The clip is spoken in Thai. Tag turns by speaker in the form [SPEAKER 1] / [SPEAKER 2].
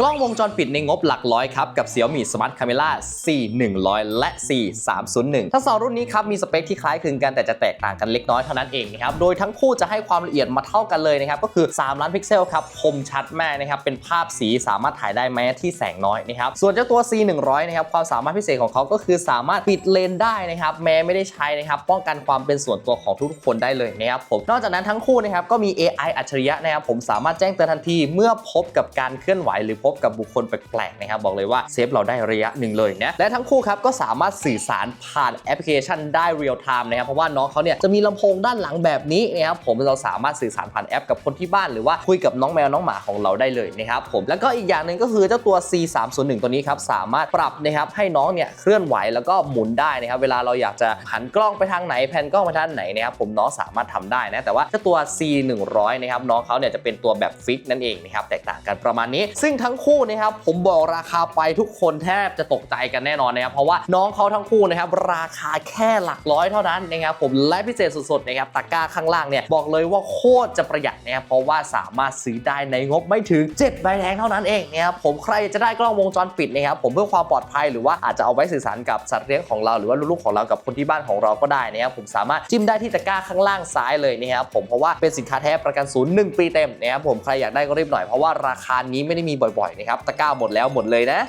[SPEAKER 1] กล้องวงจรปิดในงบหลักร้อยครับ กับ Xiaomi Smart Camera C100 และ C301 ทั้งสองรุ่นนี้ครับ มีสเปคที่คล้ายคลึงกันแต่จะแตกต่างกันเล็กน้อยเท่านั้นเองนะครับ โดยทั้งคู่จะให้ความละเอียดมาเท่ากันเลยนะครับ ก็คือ 3 ล้านพิกเซลครับคมชัดมากนะครับ เป็นภาพสีสามารถถ่ายได้แม้ที่แสงน้อยนะครับ ส่วนเจ้าตัว C100 นะครับ ความสามารถพิเศษของเขาก็คือสามารถปิดเลนได้นะครับแม้ไม่ได้ใช้นะครับป้องกันความเป็นส่วนตัวของทุกคนได้เลยนะครับผมนอกจากนั้นทั้งคู่นะครับก็มี AI อัจฉริยะนะครับผมสามารถแจ้งเตือนทันทีเมื่อพบกับการเคลื่อนไหวหรือพบกับบุคคลแปลกๆนะครับบอกเลยว่าเซฟเราได้ระยะหนึ่งเลยนะและทั้งคู่ครับก็สามารถสื่อสารผ่านแอปพลิเคชันได้เรียลไทม์นะครับเพราะว่าน้องเขาเนี่ยจะมีลำโพงด้านหลังแบบนี้นะครับผมเราสามารถสื่อสารผ่านแอปกับคนที่บ้านหรือว่าคุยกับน้องแมวน้องหมาของเราได้เลยนะครับผมแล้วก็อีกอย่างหนึ่งก็คือเจ้าตัว C301 ตัวนี้ครับสามารถปรับนะครับให้น้องเนี่ยเคลื่อนไหวแล้วก็หมุนได้นะครับเวลาเราอยากจะหันกล้องไปทางไหนแผ่นกล้องไปทางไหนนะครับผมน้องสามารถทำได้นะแต่ว่าเจ้าตัว C100 นะครับน้องเขาเนี่ยจะเป็นตัวแบบฟิกนั่นเองนะครับแตกต่างกันประมาณนี้ ซึ่งทั้งงคู่นะครับผมบอกราคาไปทุกคนแทบจะตกใจกันแน่นอนนะครับเพราะว่าน้องเขาทั้งคู่นะครับราคาแค่หลักร้อยเท่านั้นนะครับผมและพิเศษสุดๆนะครับตะกร้าข้างล่างเนี่ยบอกเลยว่าโคตรจะประหยัดนะครับเพราะว่าสามารถซื้อได้ในงบไม่ถึง7ใบแดงเท่านั้นเองนะครับผมใครจะได้กล้องวงจรปิดนะครับผมเพื่อความปลอดภัยหรือว่าอาจจะเอาไว้สื่อสารกับสัตว์เลี้ยงของเราหรือว่าลูกๆของเรากับคนที่บ้านของเราก็ได้นะครับผมสามารถจิ้มได้ที่ตะกร้าข้างล่างซ้ายเลยนะครับผมเพราะว่าเป็นสินค้าแท้ประกันศูนย์1ปีเต็มนะครับผมใครอยากได้ก็รีบหน่อยเพราะว่าราคานี้ไม่ได้มีบ่อยๆนะครับตะกร้าหมดแล้วหมดเลยนะ